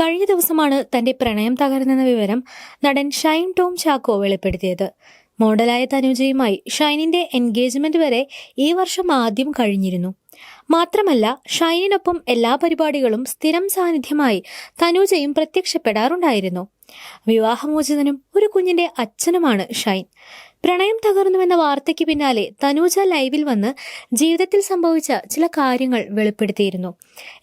കഴിഞ്ഞ ദിവസമാണ് തന്റെ പ്രണയം തകർന്നെന്ന വിവരം നടൻ ഷൈൻ ടോം ചാക്കോ വെളിപ്പെടുത്തിയത്. മോഡലായ തനുജയുമായി ഷൈനിന്റെ എൻഗേജ്മെന്റ് വരെ ഈ വർഷം ആദ്യം കഴിഞ്ഞിരുന്നു. മാത്രമല്ല ഷൈനിനൊപ്പം എല്ലാ പരിപാടികളും സ്ഥിരം സാന്നിധ്യമായി തനുജയും പ്രത്യക്ഷപ്പെടാറുണ്ടായിരുന്നു. വിവാഹമോചിതനും ഒരു കുഞ്ഞിന്റെ അച്ഛനുമാണ് ഷൈൻ. പ്രണയം തകർന്നുവെന്ന വാർത്തയ്ക്ക് പിന്നാലെ തനൂജ ലൈവിൽ വന്ന് ജീവിതത്തിൽ സംഭവിച്ച ചില കാര്യങ്ങൾ വെളിപ്പെടുത്തിയിരുന്നു.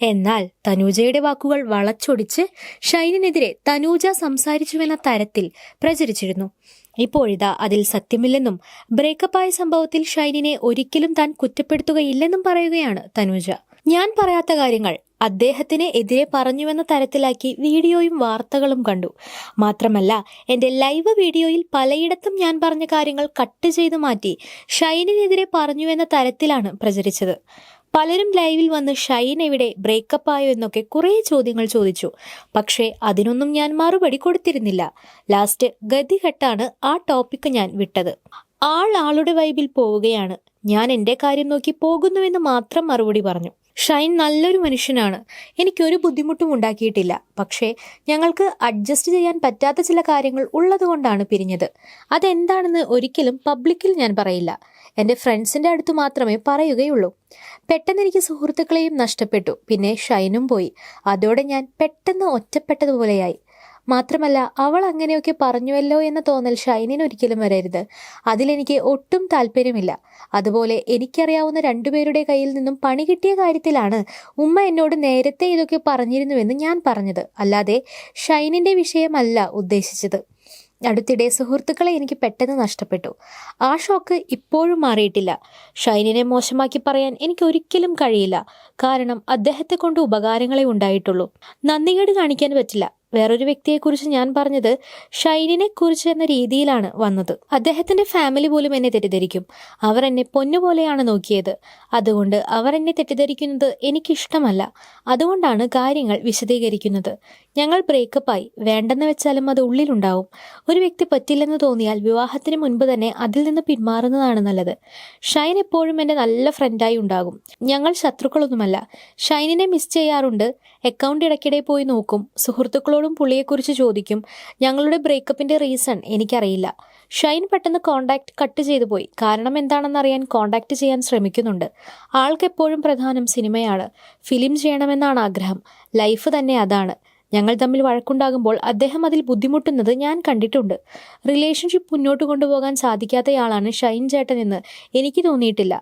എന്നാൽ തനൂജയുടെ വാക്കുകൾ വളച്ചൊടിച്ച് ഷൈനിനെതിരെ തനൂജ സംസാരിച്ചുവെന്ന തരത്തിൽ പ്രചരിച്ചിരുന്നു. ഇപ്പോഴിതാ അതിൽ സത്യമില്ലെന്നും ബ്രേക്കപ്പായ സംഭവത്തിൽ ഷൈനിനെ ഒരിക്കലും താൻ കുറ്റപ്പെടുത്തുകയില്ലെന്നും പറയുകയാണ് തനൂജ. ഞാൻ പറയാത്ത കാര്യങ്ങൾ അദ്ദേഹത്തിന് എതിരെ പറഞ്ഞുവെന്ന തരത്തിലാക്കി വീഡിയോയും വാർത്തകളും കണ്ടു. മാത്രമല്ല എന്റെ ലൈവ് വീഡിയോയിൽ പലയിടത്തും ഞാൻ പറഞ്ഞ കാര്യങ്ങൾ കട്ട് ചെയ്തു മാറ്റി ഷൈനിനെതിരെ പറഞ്ഞുവെന്ന തരത്തിലാണ് പ്രചരിച്ചത്. പലരും ലൈവിൽ വന്ന് ഷൈൻ എവിടെ ബ്രേക്കപ്പ് ആയോ എന്നൊക്കെ കുറേ ചോദ്യങ്ങൾ ചോദിച്ചു. പക്ഷേ അതിനൊന്നും ഞാൻ മറുപടി കൊടുത്തിരുന്നില്ല. ലാസ്റ്റ് ഗതികെട്ടാണ് ആ ടോപ്പിക്ക് ഞാൻ വിട്ടത്. ആൾ ആളുടെ വൈബിൽ പോവുകയാണ്. ഞാൻ എന്റെ കാര്യം നോക്കി പോകുന്നുവെന്ന് മാത്രം മറുപടി പറഞ്ഞു. ഷൈൻ നല്ലൊരു മനുഷ്യനാണ്. എനിക്കൊരു ബുദ്ധിമുട്ടും ഉണ്ടാക്കിയിട്ടില്ല. പക്ഷേ ഞങ്ങൾക്ക് അഡ്ജസ്റ്റ് ചെയ്യാൻ പറ്റാത്ത ചില കാര്യങ്ങൾ ഉള്ളതുകൊണ്ടാണ് പിരിഞ്ഞത്. അതെന്താണെന്ന് ഒരിക്കലും പബ്ലിക്കിൽ ഞാൻ പറയില്ല. എന്റെ ഫ്രണ്ട്സിന്റെ അടുത്ത് മാത്രമേ പറയുകയുള്ളൂ. പെട്ടെന്ന് എനിക്ക് സുഹൃത്തുക്കളെയും നഷ്ടപ്പെട്ടു. പിന്നെ ഷൈനും പോയി. അതോടെ ഞാൻ പെട്ടെന്ന് ഒറ്റപ്പെട്ടതുപോലെയായി. മാത്രമല്ല അവൾ അങ്ങനെയൊക്കെ പറഞ്ഞുവല്ലോ എന്ന തോന്നൽ ഷൈനിന് ഒരിക്കലും വരരുത്. അതിലെനിക്ക് ഒട്ടും താല്പര്യമില്ല. അതുപോലെ എനിക്കറിയാവുന്ന രണ്ടുപേരുടെ കയ്യിൽ നിന്നും പണി കിട്ടിയ കാര്യത്തിലാണ് ഉമ്മ എന്നോട് നേരത്തെ ഇതൊക്കെ പറഞ്ഞിരുന്നുവെന്ന് ഞാൻ പറഞ്ഞത്. അല്ലാതെ ഷൈനിന്റെ വിഷയമല്ല ഉദ്ദേശിച്ചത്. അടുത്തിടെ സുഹൃത്തുക്കളെ എനിക്ക് പെട്ടെന്ന് നഷ്ടപ്പെട്ടു. ആ ഷോക്ക് ഇപ്പോഴും മാറിയിട്ടില്ല. ഷൈനിനെ മോശമാക്കി പറയാൻ എനിക്ക് ഒരിക്കലും കഴിയില്ല. കാരണം അദ്ദേഹത്തെ കൊണ്ട് ഉപകാരങ്ങളെ ഉണ്ടായിട്ടുള്ളൂ. നന്ദികേട് കാണിക്കാൻ പറ്റില്ല. വേറൊരു വ്യക്തിയെക്കുറിച്ച് ഞാൻ പറഞ്ഞത് ഷൈനിനെ കുറിച്ച് എന്ന രീതിയിലാണ് വന്നത്. അദ്ദേഹത്തിന്റെ ഫാമിലി പോലും എന്നെ തെറ്റിദ്ധരിക്കും. അവർ എന്നെ പൊന്നുപോലെയാണ് നോക്കിയത്. അതുകൊണ്ട് അവർ എന്നെ തെറ്റിദ്ധരിക്കുന്നത് എനിക്കിഷ്ടമല്ല. അതുകൊണ്ടാണ് കാര്യങ്ങൾ വിശദീകരിക്കുന്നത്. ഞങ്ങൾ ബ്രേക്കപ്പായി വേണ്ടെന്ന് വെച്ചാലും അത് ഉള്ളിലുണ്ടാവും. ഒരു വ്യക്തി പറ്റില്ലെന്ന് തോന്നിയാൽ വിവാഹത്തിന് മുൻപ് തന്നെ അതിൽ നിന്ന് പിന്മാറുന്നതാണ് നല്ലത്. ഷൈൻ എപ്പോഴും എന്റെ നല്ല ഫ്രണ്ടായി ഉണ്ടാകും. ഞങ്ങൾ ശത്രുക്കളൊന്നുമല്ല. ഷൈനിനെ മിസ് ചെയ്യാറുണ്ട്. അക്കൗണ്ട് ഇടയ്ക്കിടെ പോയി നോക്കും. സുഹൃത്തുക്കളോടും പുള്ളിയെക്കുറിച്ച് ചോദിക്കും. ഞങ്ങളുടെ ബ്രേക്കപ്പിന്റെ റീസൺ എനിക്കറിയില്ല. ഷൈൻ പെട്ടെന്ന് കോണ്ടാക്ട് കട്ട് ചെയ്തു പോയി. കാരണം എന്താണെന്ന് അറിയാൻ കോണ്ടാക്ട് ചെയ്യാൻ ശ്രമിക്കുന്നുണ്ട്. ആൾക്കെപ്പോഴും പ്രധാനം സിനിമയാണ്. ഫിലിം ചെയ്യണമെന്നാണ് ആഗ്രഹം. ലൈഫ് തന്നെ അതാണ്. ഞങ്ങൾ തമ്മിൽ വഴക്കുണ്ടാകുമ്പോൾ അദ്ദേഹം അതിൽ ബുദ്ധിമുട്ടുന്നത് ഞാൻ കണ്ടിട്ടുണ്ട്. റിലേഷൻഷിപ്പ് മുന്നോട്ട് കൊണ്ടുപോകാൻ സാധിക്കാത്തയാളാണ് ഷൈൻ ചേട്ടൻ എന്ന് എനിക്ക് തോന്നിയിട്ടില്ല.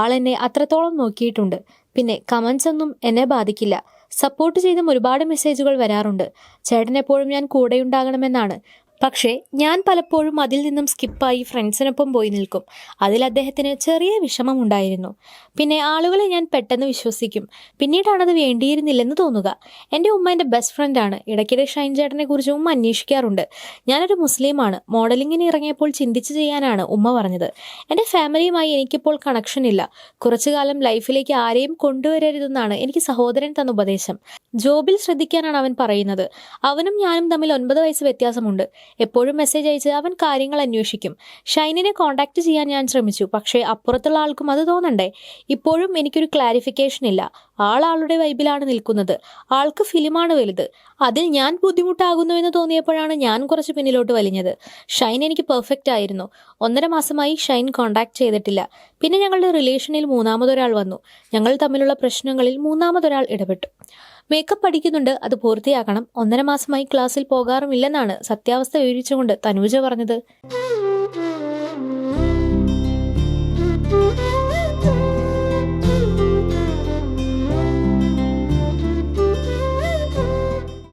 ആൾ എന്നെ അത്രത്തോളം നോക്കിയിട്ടുണ്ട്. പിന്നെ കമൻസ് ഒന്നും എന്നെ ബാധിക്കില്ല. സപ്പോർട്ട് ചെയ്തും ഒരുപാട് മെസ്സേജുകൾ വരാറുണ്ട്. ചേട്ടൻ എപ്പോഴും ഞാൻ കൂടെയുണ്ടാകണമെന്നാണ്. പക്ഷേ ഞാൻ പലപ്പോഴും അതിൽ നിന്നും സ്കിപ്പായി ഫ്രണ്ട്സിനൊപ്പം പോയി നിൽക്കും. അതിൽ അദ്ദേഹത്തിന് ചെറിയ വിഷമം ഉണ്ടായിരുന്നു. പിന്നെ ആളുകളെ ഞാൻ പെട്ടെന്ന് വിശ്വസിക്കും. പിന്നീടാണ് അത് വേണ്ടിയിരുന്നില്ലെന്ന് തോന്നുക. എന്റെ ഉമ്മ എന്റെ ബെസ്റ്റ് ഫ്രണ്ടാണ് ഇടയ്ക്കിടെ ഷൈൻ ചേട്ടനെ കുറിച്ച് ഉമ്മ അന്വേഷിക്കാറുണ്ട്. ഞാനൊരു മുസ്ലിമാണ് മോഡലിങ്ങിന് ഇറങ്ങിയപ്പോൾ ചിന്തിച്ച് ചെയ്യാനാണ് ഉമ്മ പറഞ്ഞത്. എന്റെ ഫാമിലിയുമായി എനിക്കിപ്പോൾ കണക്ഷൻ ഇല്ല. കുറച്ചു കാലം ലൈഫിലേക്ക് ആരെയും കൊണ്ടുവരരുതെന്നാണ് എനിക്ക് സഹോദരൻ തന്ന ഉപദേശം. ജോബിൽ ശ്രദ്ധിക്കാനാണ് അവൻ പറയുന്നത്. അവനും ഞാനും തമ്മിൽ ഒൻപത് വയസ്സ് വ്യത്യാസമുണ്ട്. എപ്പോഴും മെസ്സേജ് അയച്ച് അവൻ കാര്യങ്ങൾ അന്വേഷിക്കും. ഷൈനിനെ കോൺടാക്ട് ചെയ്യാൻ ഞാൻ ശ്രമിച്ചു. പക്ഷേ അപ്പുറത്തുള്ള ആൾക്കും അത് തോന്നണ്ടേ? ഇപ്പോഴും എനിക്കൊരു ക്ലാരിഫിക്കേഷൻ ഇല്ല. ആൾ ആളാളുടെ വൈബിലാണ് നിൽക്കുന്നത്. ആൾക്ക് ഫിലിമാണ് വലുത്. അതിൽ ഞാൻ ബുദ്ധിമുട്ടാകുന്നു എന്ന് തോന്നിയപ്പോഴാണ് ഞാൻ കുറച്ച് പിന്നിലോട്ട് വലിഞ്ഞത്. ഷൈൻ എനിക്ക് പെർഫെക്റ്റ് ആയിരുന്നു. ഒന്നര മാസമായി ഷൈൻ കോണ്ടാക്ട് ചെയ്തിട്ടില്ല. പിന്നെ ഞങ്ങളുടെ റിലേഷനിൽ മൂന്നാമതൊരാൾ വന്നു. ഞങ്ങൾ തമ്മിലുള്ള പ്രശ്നങ്ങളിൽ മൂന്നാമതൊരാൾ ഇടപെട്ടു. മേക്കപ്പ് പഠിക്കുന്നുണ്ട്. അത് പൂർത്തിയാക്കണം. ഒന്നര മാസമായി ക്ലാസ്സിൽ പോകാറുമില്ലെന്നാണ് സത്യാവസ്ഥ വിവരിച്ചുകൊണ്ട് തനൂജ പറഞ്ഞത്.